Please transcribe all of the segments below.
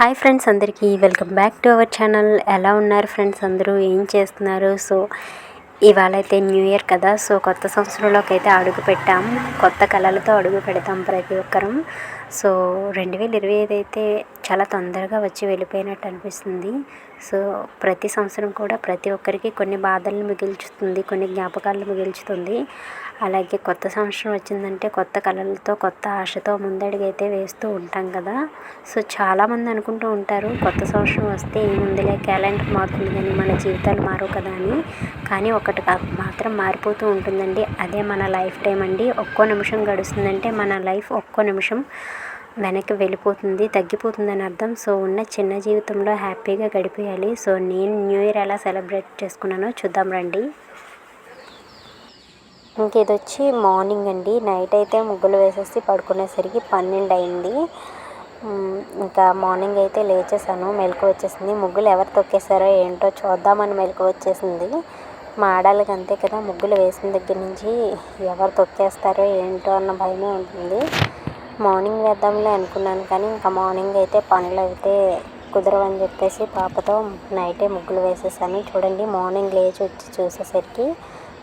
Hi friends అందరికీ welcome back to our channel. ఎలా ఉన్నారు ఫ్రెండ్స్ అందరూ? ఏం చేస్తున్నారు? సో ఇవాళ అయితే న్యూ ఇయర్ కదా సో కొత్త సంవత్సరంలోకి అయితే అడుగు పెట్టాం. కొత్త కళలతో అడుగు పెడతాం ప్రతి ఒక్కరం. సో రెండు వేల ఇరవై ఐదు అయితే చాలా తొందరగా వచ్చి వెళ్ళిపోయినట్టు అనిపిస్తుంది. సో ప్రతి సంవత్సరం కూడా ప్రతి ఒక్కరికి కొన్ని బాధలను మిగిల్చుతుంది కొన్ని జ్ఞాపకాలను మిగిల్చుతుంది. అలాగే కొత్త సంవత్సరం వచ్చిందంటే కొత్త కళలతో కొత్త ఆశతో ముందడుగు అయితే వేస్తూ ఉంటాం కదా. సో చాలామంది అనుకుంటూ ఉంటారు కొత్త సంవత్సరం వస్తే ఏముందిలే క్యాలెండర్ మారుతుంది కానీ మన జీవితాలు మారవు కదా అని. కానీ ఒకటి మాత్రం మారిపోతూ ఉంటుందండి. అదే మన లైఫ్ టైం అండి. ఒక్కో నిమిషం గడుస్తుందంటే మన లైఫ్ ఒక్కో నిమిషం వెనక్కి వెళ్ళిపోతుంది తగ్గిపోతుందని అర్థం. సో ఉన్న చిన్న జీవితంలో హ్యాపీగా గడిపేయాలి. సో నేను న్యూ ఇయర్ ఎలా సెలబ్రేట్ చేసుకున్నానో చూద్దాం రండి. ఇంక ఇది వచ్చి మార్నింగ్ అండి. నైట్ అయితే ముగ్గులు వేసేసి పడుకునేసరికి పన్నెండు అయింది. ఇంకా మార్నింగ్ అయితే లేచేసాను మెలకు వచ్చేసింది. ముగ్గులు ఎవరు తొక్కేసారో ఏంటో చూద్దామని మెలకు వచ్చేసింది. మా ఆడాలకి అంతే కదా ముగ్గులు వేసిన దగ్గర నుంచి ఎవరు తొక్కేస్తారో ఏంటో అన్న భయమే ఉంటుంది. మార్నింగ్ వేద్దాంలే అనుకున్నాను కానీ ఇంకా మార్నింగ్ అయితే పనులు అయితే కుదరవని చెప్పేసి పాపతో నైటే ముగ్గులు వేసేసాను. చూడండి మార్నింగ్ లేచి వచ్చి చూసేసరికి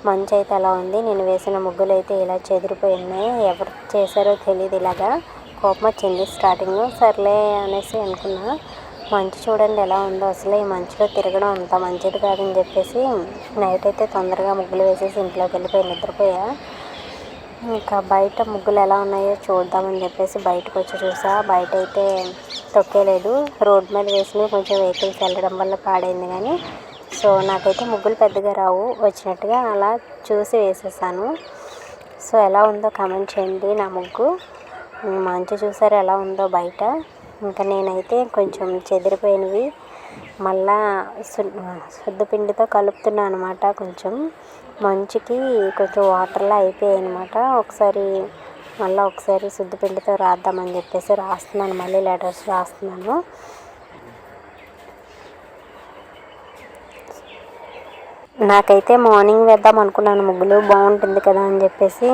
మంచు అయితే అలా ఉంది. నేను వేసిన ముగ్గులు అయితే ఇలా చెదిరిపోయి ఉన్నాయి. ఎవరు చేశారో తెలియదు ఇలాగా. కోపం వచ్చింది స్టార్టింగ్ సర్లే అనేసి అనుకున్నా. మంచు చూడండి ఎలా ఉందో. అసలు ఈ మంచులో తిరగడం అంత మంచిది కాదని చెప్పేసి నైట్ అయితే తొందరగా ముగ్గులు వేసేసి ఇంట్లోకి వెళ్ళిపోయి నిద్రపోయా. ఇంకా బయట ముగ్గులు ఎలా ఉన్నాయో చూద్దామని చెప్పేసి బయటకు వచ్చి చూసా. బయట అయితే తొక్కేలేదు. రోడ్ మీద వేసినవి కొంచెం వెహికల్స్ వెళ్ళడం వల్ల పాడైంది కానీ సో నాకైతే ముగ్గులు పెద్దగా రావు. వచ్చినట్టుగా అలా చూసి వేసేసాను. సో ఎలా ఉందో కామెంట్ చేయండి నా ముగ్గు. మంచి చూసారు ఎలా ఉందో బయట. ఇంకా నేనైతే కొంచెం చెదిరిపోయినవి. మళ్ళా పిండితో కలుపుతున్నాను అనమాట కొంచెం. మంచుకి కొంచెం వాటర్లా అయిపోయాయి అనమాట ఒకసారి మళ్ళీ ఒకసారి పిండితో రాద్దామని చెప్పేసి రాస్తున్నాను. మళ్ళీ లెటర్స్ రాస్తున్నాను. నాకైతే మార్నింగ్ వేద్దాం అనుకున్నాను. ముగ్గులు బాగుంటుంది కదా అని చెప్పేసి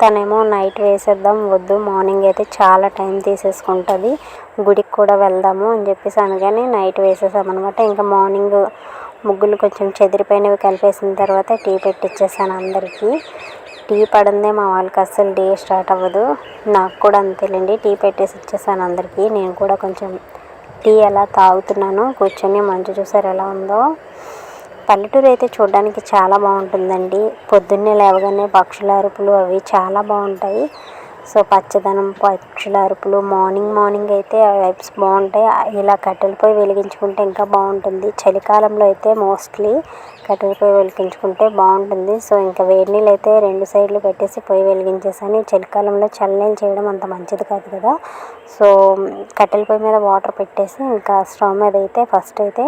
తనేమో నైట్ వేసేద్దాం వద్దు మార్నింగ్ అయితే చాలా టైం తీసేసుకుంటుంది గుడికి కూడా వెళ్దాము అని చెప్పేసి అనగానే నైట్ వేసేసామన్నమాట. ఇంకా మార్నింగ్ ముగ్గులు కొంచెం చెదిరిపోయినవి కలిపేసిన తర్వాత టీ పెట్టిచ్చేసాను అందరికీ. టీ పడిందే మా వాళ్ళకి అస్సలు డే స్టార్ట్ అవ్వదు. నాకు కూడా అంతేలేండి టీ పెట్టేసి ఇచ్చేసాను అందరికీ. నేను కూడా కొంచెం టీ ఎలా తాగుతున్నాను కూర్చొని మంచు చూసారు ఎలా ఉందో. పల్లెటూరు అయితే చూడడానికి చాలా బాగుంటుందండి. పొద్దున్నే లేవగానే పక్షుల అరుపులు అవి చాలా బాగుంటాయి. సో పచ్చదనం పక్షుల అరుపులు మార్నింగ్ మార్నింగ్ అయితే ఆ వైబ్స్ బాగుంటాయి. ఇలా కట్టెల పొయ్యి వెలిగించుకుంటే ఇంకా బాగుంటుంది. చలికాలంలో అయితే మోస్ట్లీ కట్టెల పొయ్యి వెలిగించుకుంటే బాగుంటుంది. సో ఇంకా వేడి నీళ్ళు అయితే రెండు సైడ్లు పెట్టేసి పొయ్యి వెలిగించేసాను. చలికాలంలో చల్లనీళ్ళు చేయడం అంత మంచిది కాదు కదా. సో కట్టెల పొయ్యి మీద వాటర్ పెట్టేసి ఇంకా స్టవ్ మీద అయితే ఫస్ట్ అయితే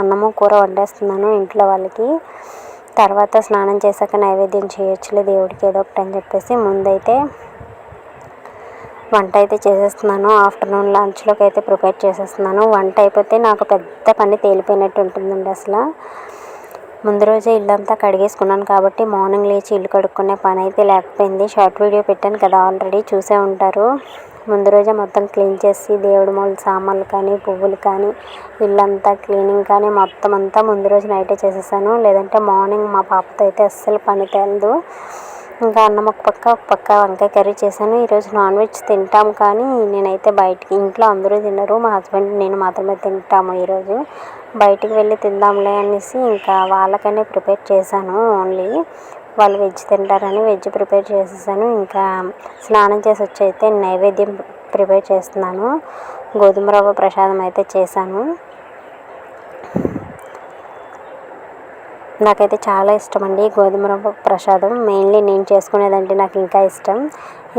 అన్నము కూర వండేస్తున్నాను ఇంట్లో వాళ్ళకి. తర్వాత స్నానం చేశాక నైవేద్యం చేయొచ్చులే దేవుడికి ఏదో ఒకటి అని చెప్పేసి ముందైతే వంట అయితే చేసేస్తున్నాను. ఆఫ్టర్నూన్ లంచ్లోకి అయితే ప్రిపేర్ చేసేస్తున్నాను. వంట అయిపోతే నాకు పెద్ద పని తేలిపోయినట్టు ఉంటుందండి అసలు. ముందు రోజే ఇల్లంతా కడిగేసుకున్నాను కాబట్టి మార్నింగ్ లేచి ఇల్లు కడుక్కునే పని అయితే లేకపోయింది. షార్ట్ వీడియో పెట్టాను కదా ఆల్రెడీ చూసే ఉంటారు. ముందు రోజే మొత్తం క్లీన్ చేసి దేవుడి మూల సామాన్లు కానీ పువ్వులు కానీ ఇల్లంతా క్లీనింగ్ కానీ మొత్తం అంతా ముందు రోజు నైటే చేసేసాను. లేదంటే మార్నింగ్ మా పాపతో అయితే అస్సలు పని తేలదు. ఇంకా అన్నం ఒక పక్క ఒక పక్క వంకాయ కర్రీ చేశాను. ఈరోజు నాన్ వెజ్ తింటాం కానీ నేనైతే బయటికి ఇంట్లో అందరూ తినరు. మా హస్బెండ్ నేను మాత్రమే తింటాము ఈరోజు. బయటికి వెళ్ళి తిందాంలే అనేసి ఇంకా వాళ్ళకనే ప్రిపేర్ చేశాను ఓన్లీ. వాళ్ళు వెజ్ తింటారని వెజ్ ప్రిపేర్ చేసేసాను. ఇంకా స్నానం చేసి వచ్చి అయితే నైవేద్యం ప్రిపేర్ చేస్తున్నాను. గోధుమ రవ్వ ప్రసాదం అయితే చేశాను. నాకైతే చాలా ఇష్టం అండి గోధుమ రవ్వ ప్రసాదం. మెయిన్లీ నేను చేసుకునేదంటే నాకు ఇంకా ఇష్టం.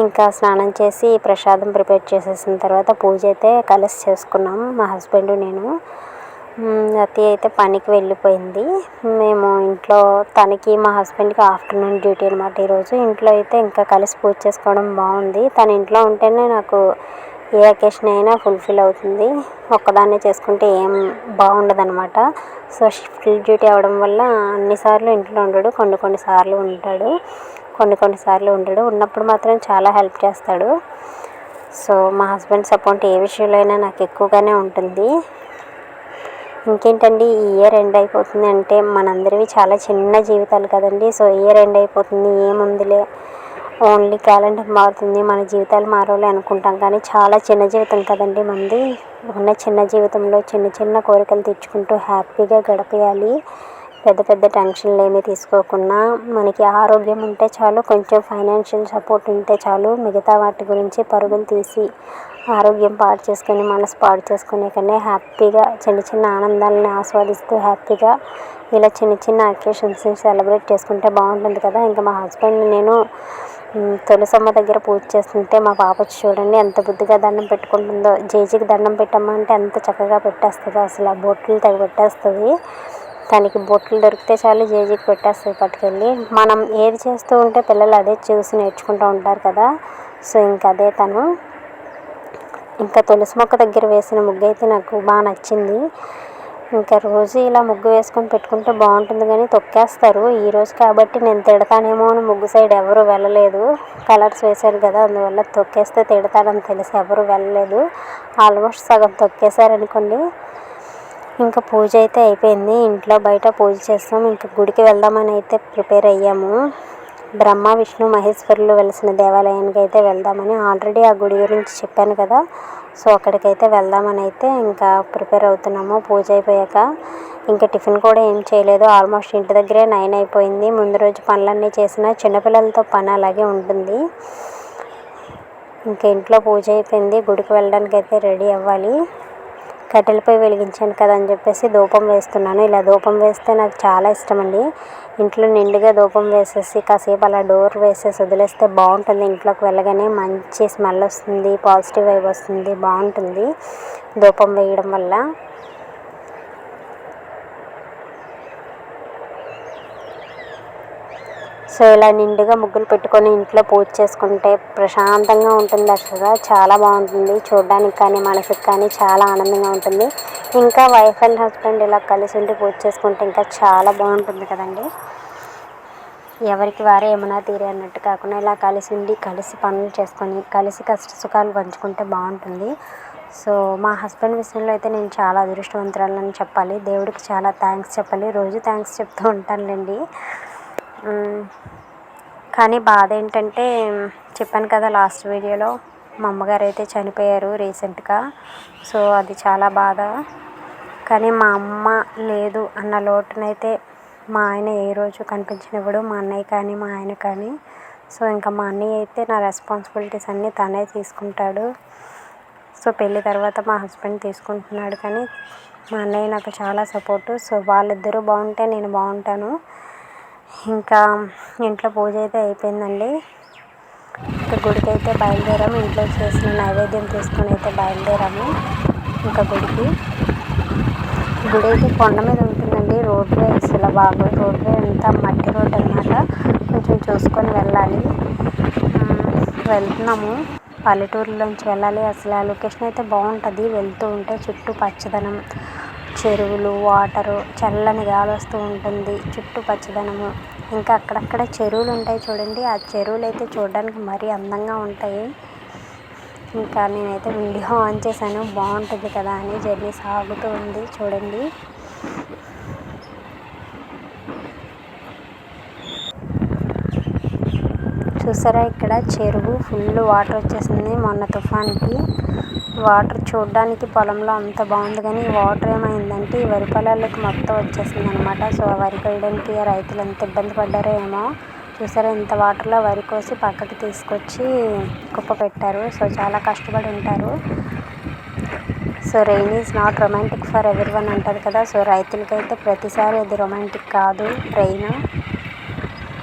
ఇంకా స్నానం చేసి ప్రసాదం ప్రిపేర్ చేసేసిన తర్వాత పూజ అయితే కలిసి చేసుకున్నాం. మా హస్బెండ్ నేను. అతి అయితే పనికి వెళ్ళిపోయింది. మేము ఇంట్లో తనకి మా హస్బెండ్కి ఆఫ్టర్నూన్ డ్యూటీ అనమాట ఈరోజు. ఇంట్లో అయితే ఇంకా కలిసి పూజ చేసుకోవడం బాగుంది. తన ఇంట్లో ఉంటేనే నాకు ఏ అకేషన్ అయినా ఫుల్ఫిల్ అవుతుంది. ఒక్కదాన్నే చేసుకుంటే ఏం బాగుండదు అనమాట సో షిఫ్ట్ డ్యూటీ అవ్వడం వల్ల అన్నిసార్లు ఇంట్లో ఉండడు. కొన్ని కొన్ని సార్లు ఉంటాడు. కొన్ని కొన్ని సార్లు ఉండడు. ఉన్నప్పుడు మాత్రం చాలా హెల్ప్ చేస్తాడు. సో మా హస్బెండ్ సపోర్ట్ ఏ విషయంలో అయినా నాకు ఎక్కువగానే ఉంటుంది. ఇంకేంటండి? ఈ ఇయర్ ఎండ్ అయిపోతుంది అంటే మనందరివి చాలా చిన్న జీవితాలు కదండి. సో ఇయర్ ఎండ్ అయిపోతుంది. ఏముందిలే. ఓన్లీ క్యాలెండర్ మారుతుంది. మన జీవితాలు మారాలి అనుకుంటాం. కానీ చాలా చిన్న జీవితం కదండి మనది ఉన్న చిన్న జీవితంలో చిన్న చిన్న కోరికలు తెచ్చుకుంటూ హ్యాపీగా గడిపేయాలి. పెద్ద పెద్ద టెన్షన్లు ఏమీ తీసుకోకుండా మనకి ఆరోగ్యం ఉంటే చాలు కొంచెం ఫైనాన్షియల్ సపోర్ట్ ఉంటే చాలు మిగతా వాటి గురించి పరుగులు తీసి ఆరోగ్యం పాడు చేసుకొని మనసు పాడు చేసుకునే కన్నా హ్యాపీగా చిన్న చిన్న ఆనందాలను ఆస్వాదిస్తూ హ్యాపీగా ఇలా చిన్న చిన్న అకేషన్స్ని సెలబ్రేట్ చేసుకుంటే బాగుంటుంది కదా. ఇంకా మా హస్బెండ్ నేను తులసమ్మ దగ్గర పూజ చేస్తుంటే మా పాప వచ్చి చూడండి ఎంత బుద్ధిగా దండం పెట్టుకుంటుందో. జేజీకి దండం పెట్టమ్మా అంటే ఎంత చక్కగా పెట్టేస్తుందో అసలు. ఆ బొట్లు తెగ పెట్టేస్తుంది. తనకి బొట్లు దొరికితే చాలు జేజీకి పెట్టేస్తుంది పట్టుకెళ్ళి. మనం ఏది చేస్తూ ఉంటే పిల్లలు అదే చూసి నేర్చుకుంటూ ఉంటారు కదా. సో ఇంక అదే తను. ఇంకా తులసి మొక్క దగ్గర వేసిన ముగ్గు అయితే నాకు బాగా నచ్చింది. ఇంకా రోజు ఇలా ముగ్గు వేసుకొని పెట్టుకుంటే బాగుంటుంది కానీ తొక్కేస్తారు. ఈరోజు కాబట్టి నేను తిడతానేమో అని ముగ్గు సైడ్ ఎవరు వెళ్ళలేదు. కలర్స్ వేశారు కదా అందువల్ల తొక్కేస్తే తిడతానని తెలిసి ఎవరు వెళ్ళలేదు. ఆల్మోస్ట్ సగం తొక్కేశారనుకోండి ఇంకా పూజ అయితే అయిపోయింది. ఇంట్లో బయట పూజ చేస్తాం. ఇంకా గుడికి వెళ్దామని అయితే ప్రిపేర్ అయ్యాము. బ్రహ్మ విష్ణు మహేశ్వరులు వెలిసిన దేవాలయానికి అయితే వెళ్దామని ఆల్రెడీ ఆ గుడి గురించి చెప్పాను కదా. సో అక్కడికైతే వెళ్దామని అయితే ఇంకా ప్రిపేర్ అవుతున్నాము. పూజ అయిపోయాక ఇంకా టిఫిన్ కూడా ఏం చేయలేదు. ఆల్మోస్ట్ ఇంటి దగ్గరే నైన్ అయిపోయింది. ముందు రోజు పనులన్నీ చేసిన చిన్నపిల్లలతో పని అలాగే ఉంటుంది. ఇంకా ఇంట్లో పూజ అయిపోయింది. గుడికి వెళ్ళడానికి అయితే రెడీ అవ్వాలి. కట్టెలపై వెలిగించాను కదా అని చెప్పేసి ధూపం వేస్తున్నాను. ఇలా ధూపం వేస్తే నాకు చాలా ఇష్టం అండి ఇంట్లో నిండుగా ధూపం వేసేసి కాసేపు అలా డోర్ వేసేసి వదిలేస్తే బాగుంటుంది. ఇంట్లోకి వెళ్ళగానే మంచి స్మెల్ వస్తుంది పాజిటివ్ వైబ్ వస్తుంది బాగుంటుంది ధూపం వేయడం వల్ల. సో ఇలా నిండుగా ముగ్గులు పెట్టుకొని ఇంట్లో పూజ చేసుకుంటే ప్రశాంతంగా ఉంటుంది అసలు చాలా బాగుంటుంది. చూడడానికి కానీ మనసుకు కానీ చాలా ఆనందంగా ఉంటుంది. ఇంకా వైఫ్ అండ్ హస్బెండ్ ఇలా కలిసి ఉండి పూజ చేసుకుంటే ఇంకా చాలా బాగుంటుంది కదండి. ఎవరికి వారే ఏమైనా తీరే అన్నట్టు కాకుండా ఇలా కలిసి ఉండి కలిసి పనులు చేసుకొని కలిసి కష్ట సుఖాలు పంచుకుంటే బాగుంటుంది. సో మా హస్బెండ్ విషయంలో అయితే నేను చాలా అదృష్టవంతురాలని చెప్పాలి. దేవుడికి చాలా థ్యాంక్స్ చెప్పాలి. రోజు థ్యాంక్స్ చెప్తూ ఉంటానులేండి. కానీ బాధ ఏంటంటే చెప్పాను కదా లాస్ట్ వీడియోలో మా అమ్మగారు అయితే చనిపోయారు రీసెంట్గా. సో అది చాలా బాధ. కానీ మా అమ్మ లేదు అన్న లోటునైతే మా ఆయన ఏ రోజు కనిపించినప్పుడు మా అన్నయ్య కానీ మా ఆయన కానీ. సో ఇంకా మా అన్నయ్య అయితే నా రెస్పాన్సిబిలిటీస్ అన్నీ తనే తీసుకుంటాడు. సో పెళ్ళి తర్వాత మా హస్బెండ్ తీసుకుంటున్నాడు కానీ మా అన్నయ్య నాకు చాలా సపోర్టు. సో వాళ్ళిద్దరూ బాగుంటే నేను బాగుంటాను. ఇంకా ఇంట్లో పూజ అయితే అయిపోయిందండి. ఇంకా గుడికి అయితే బయలుదేరాము. ఇంట్లో చేసిన నైవేద్యం తీసుకొని అయితే బయలుదేరాము ఇంకా గుడికి. గుడి అయితే కొండ మీద ఉంటుందండి. రోడ్వే అసలు బాగా రోడ్వే అంతా మట్టి రోడ్ అనమాట కొంచెం చూసుకొని వెళ్ళాలి. వెళ్తున్నాము. పల్లెటూరులోంచి వెళ్ళాలి. అసలు ఆ లొకేషన్ అయితే బాగుంటుంది. వెళ్తూ ఉంటే చుట్టూ పచ్చదనం. చెరువులు వాటరు చల్లని గాలి వస్తూ ఉంటుంది. చుట్టూ పచ్చదనము. ఇంకా అక్కడక్కడ చెరువులు ఉంటాయి చూడండి. ఆ చెరువులు అయితే చూడడానికి మరీ అందంగా ఉంటాయి. ఇంకా నేనైతే వీడియో ఆన్ చేశాను. బాగుంటుంది కదా అని జర్నీ సాగుతూ ఉంది చూడండి. చూసారా ఇక్కడ? చెరువు ఫుల్ వాటర్ వచ్చేసింది మొన్న తుఫాన్కి. వాటర్ చూడడానికి పొలంలో అంత బాగుంది కానీ ఈ వాటర్ ఏమైందంటే ఈ వరి పొలాలకు మొత్తం వచ్చేసింది అనమాట సో వరి కొయ్యడానికి రైతులు ఎంత ఇబ్బంది పడ్డారో ఏమో చూసారా? ఇంత వాటర్లో వరి కోసి పక్కకి తీసుకొచ్చి కుప్ప పెట్టారు. సో చాలా కష్టపడి ఉంటారు. So rain is not romantic for everyone అంటారు కదా. సో రైతులకైతే ప్రతిసారి అది రొమాంటిక్ కాదు. రెయిన్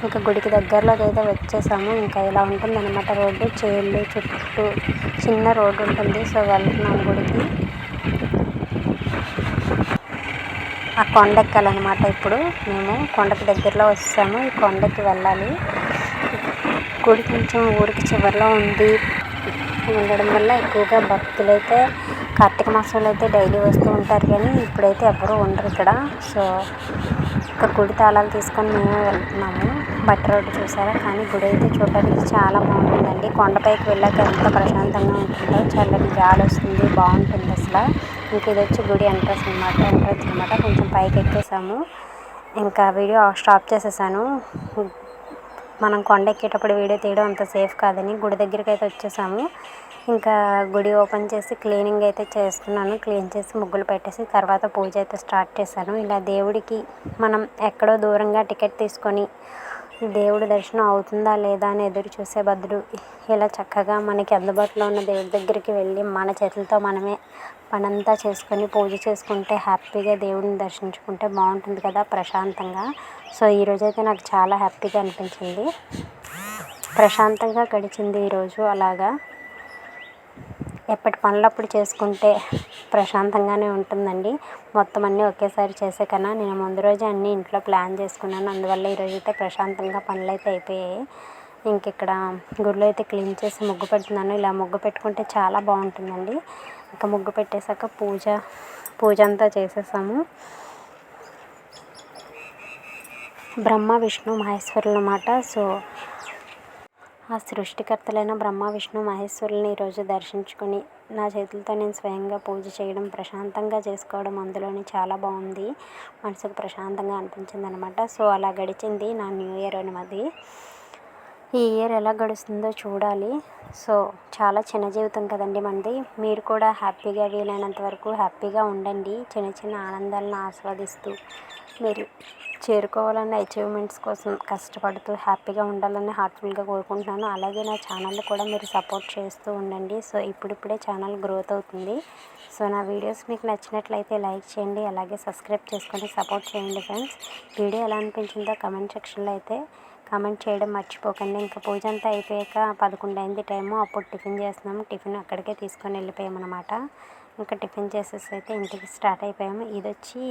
ఇంకా గుడికి దగ్గరలోకి అయితే వచ్చేసాము. ఇంకా ఇలా ఉంటుంది అనమాట రోడ్డు. చేళ్ళు చుట్టూ చిన్న రోడ్డు ఉంటుంది. సో వెళ్తున్నాము గుడికి. ఆ కొండ ఎక్కాలన్నమాట ఇప్పుడు. మేము కొండకి దగ్గరలో వస్తాము ఈ కొండకి వెళ్ళాలి. గుడి కొంచెం ఊరికి చివరిలో ఉంది. ఉండడం వల్ల ఎక్కువగా భక్తులు అయితే కార్తీక మాసంలో అయితే డైలీ వస్తూ ఉంటారు కానీ ఇప్పుడైతే ఎవరు ఉండరు ఇక్కడ. సో ఇక్కడ గుడి తాళాలు తీసుకొని మేమే వెళ్తున్నాము. బట్ట రోడ్డు చూసారా? కానీ గుడి అయితే చూడడానికి చాలా బాగుంటుందండి. కొండపైకి వెళ్ళాక ఎంత ప్రశాంతంగా ఉంటుందో చల్లని గాలి వస్తుంది బాగుంటుంది అసలు. ఇంక ఇది వచ్చి గుడి ఎంట్రన్స్ అనమాట ఎంట్రన్స్ అనమాట కొంచెం పైకి ఎక్కేసాము. ఇంకా వీడియో స్టాప్ చేసేసాను. మనం కొండ ఎక్కేటప్పుడు వీడియో తీయడం అంత సేఫ్ కాదని గుడి దగ్గరికి అయితే వచ్చేసాము. ఇంకా గుడి ఓపెన్ చేసి క్లీనింగ్ అయితే చేస్తున్నాను. క్లీన్ చేసి ముగ్గులు పెట్టేసి తర్వాత పూజ అయితే స్టార్ట్ చేశాను. ఇలా దేవుడికి మనం ఎక్కడో దూరంగా టికెట్ తీసుకొని దేవుడి దర్శనం అవుతుందా లేదా అని ఎదురు చూసే బదులు ఇలా చక్కగా మనకి అందుబాటులో ఉన్న దేవుడి దగ్గరికి వెళ్ళి మన చేతులతో మనమే పనంతా చేసుకొని పూజ చేసుకుంటే హ్యాపీగా దేవుడిని దర్శించుకుంటే బాగుంటుంది కదా ప్రశాంతంగా. సో ఈరోజైతే నాకు చాలా హ్యాపీగా అనిపించింది. ప్రశాంతంగా గడిచింది ఈరోజు అలాగా. ఎప్పటి పనులు అప్పుడు చేసుకుంటే ప్రశాంతంగానే ఉంటుందండి. మొత్తం అన్నీ ఒకేసారి చేసే కన్నా నేను ముందు రోజే అన్నీ ఇంట్లో ప్లాన్ చేసుకున్నాను. అందువల్ల ఈరోజు అయితే ప్రశాంతంగా పనులు అయితే అయిపోయాయి. ఇంక ఇక్కడ గుడిలో అయితే క్లీన్ చేసి ముగ్గు పెడుతున్నాను. ఇలా ముగ్గు పెట్టుకుంటే చాలా బాగుంటుందండి. ఇంకా ముగ్గు పెట్టేశాక పూజ పూజ అంతా చేసేసాము. బ్రహ్మ విష్ణు మహేశ్వరులు అన్నమాట సో ఆ సృష్టికర్తలైన బ్రహ్మ విష్ణు మహేశ్వరుల్ని ఈరోజు దర్శించుకుని నా చేతులతో నేను స్వయంగా పూజ చేయడం ప్రశాంతంగా చేసుకోవడం అందులోని చాలా బాగుంది. మనసుకు ప్రశాంతంగా అనిపించింది అనమాట సో అలా గడిచింది నా న్యూ ఇయర్ అనేది ఈ ఇయర్ ఎలా గడుస్తుందో చూడాలి. సో చాలా చిన్న జీవితం కదండి మనది. మీరు కూడా హ్యాపీగా వీలైనంత వరకు హ్యాపీగా ఉండండి. చిన్న చిన్న ఆనందాలను ఆస్వాదిస్తూ మీరు చేరుకోవాలన్న అచీవ్మెంట్స్ కోసం కష్టపడుతూ హ్యాపీగా ఉండాలని హార్ట్ఫుల్గా కోరుకుంటున్నాను. అలాగే నా ఛానల్ కూడా మీరు సపోర్ట్ చేస్తూ ఉండండి. సో ఇప్పుడిప్పుడే ఛానల్ గ్రోత్ అవుతుంది. సో నా వీడియోస్ మీకు నచ్చినట్లయితే లైక్ చేయండి. అలాగే సబ్స్క్రైబ్ చేసుకొని సపోర్ట్ చేయండి ఫ్రెండ్స్ వీడియో ఎలా అనిపించిందో కమెంట్ సెక్షన్లో అయితే కామెంట్ చేయడం మర్చిపోకండి. ఇంకా పూజ అంతా అయిపోయాక పదకొండు అయింది టైము. అప్పుడు టిఫిన్ చేస్తున్నాము. టిఫిన్ అక్కడికే తీసుకొని వెళ్ళిపోయామన్నమాట. ఇంకా టిఫిన్ చేసేసి అయితే ఇంటికి స్టార్ట్ అయిపోయాము. ఇది వచ్చి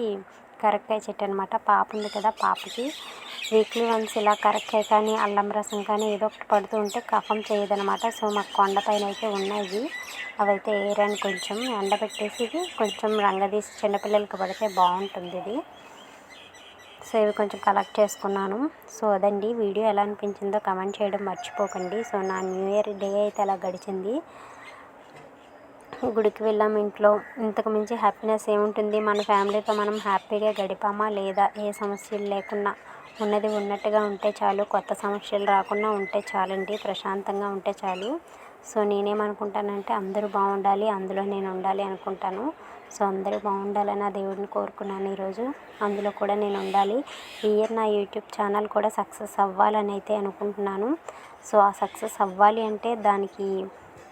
కరక్కాయ చెట్టు అనమాట పాప ఉంది కదా పాపకి. వీక్లీ వన్స్ ఇలా కరక్కాయ కానీ అల్లం రసం కానీ ఏదో ఒకటి పడుతూ ఉంటే కఫం చేయదనమాట సో మాకు కొండపైన అయితే ఉన్నాయి అవైతే ఏరాను కొంచెం ఎండబెట్టేసి ఇది కొంచెం రంగదీసి చిన్నపిల్లలకి పడితే బాగుంటుంది ఇది. సో ఇవి కొంచెం కలెక్ట్ చేసుకున్నాను. సో అదండి. వీడియో ఎలా అనిపించిందో కమెంట్ చేయడం మర్చిపోకండి. సో నా న్యూ ఇయర్ డే అయితే అలా గడిచింది. గుడికి వెళ్ళాం ఇంట్లో. ఇంతకు మించి హ్యాపీనెస్ ఏముంటుంది? మన ఫ్యామిలీతో మనం హ్యాపీగా గడిపామా లేదా? ఏ సమస్యలు లేకుండా ఉన్నది ఉన్నట్టుగా ఉంటే చాలు కొత్త సమస్యలు రాకుండా ఉంటే చాలండి. ప్రశాంతంగా ఉంటే చాలు. సో నేనేమనుకుంటానంటే అందరూ బాగుండాలి అందులో నేను ఉండాలి అనుకుంటాను. సో అందరూ బాగుండాలని ఆ దేవుడిని కోరుకున్నాను ఈరోజు. అందులో కూడా నేను ఉండాలి. ఈ ఇయర్ నా యూట్యూబ్ ఛానల్ కూడా సక్సెస్ అవ్వాలని అయితే అనుకుంటున్నాను. సో ఆ సక్సెస్ అవ్వాలి అంటే దానికి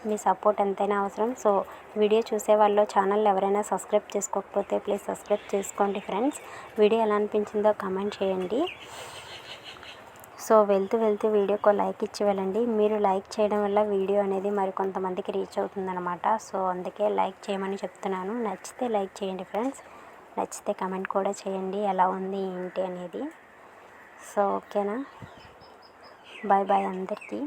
మీ సపోర్ట్ ఎంతైనా అవసరం. సో వీడియో చూసే వాళ్ళు ఛానల్ ఎవరైనా సబ్స్క్రైబ్ చేసుకోకపోతే ప్లీజ్ సబ్స్క్రైబ్ చేసుకోండి ఫ్రెండ్స్. వీడియో ఎలా అనిపించిందో కమెంట్ చేయండి. సో వెళ్తూ వెళ్తూ వీడియోకు లైక్ ఇచ్చి వెళ్ళండి. మీరు లైక్ చేయడం వల్ల వీడియో అనేది మరి కొంతమందికి రీచ్ అవుతుందన్నమాట. సో అందుకే లైక్ చేయమని చెప్తున్నాను. నచ్చితే లైక్ చేయండి ఫ్రెండ్స్. నచ్చితే కమెంట్ కూడా చేయండి. ఎలా ఉంది ఏంటి అనేది. సో ఓకేనా? బాయ్ బాయ్ అందరికీ.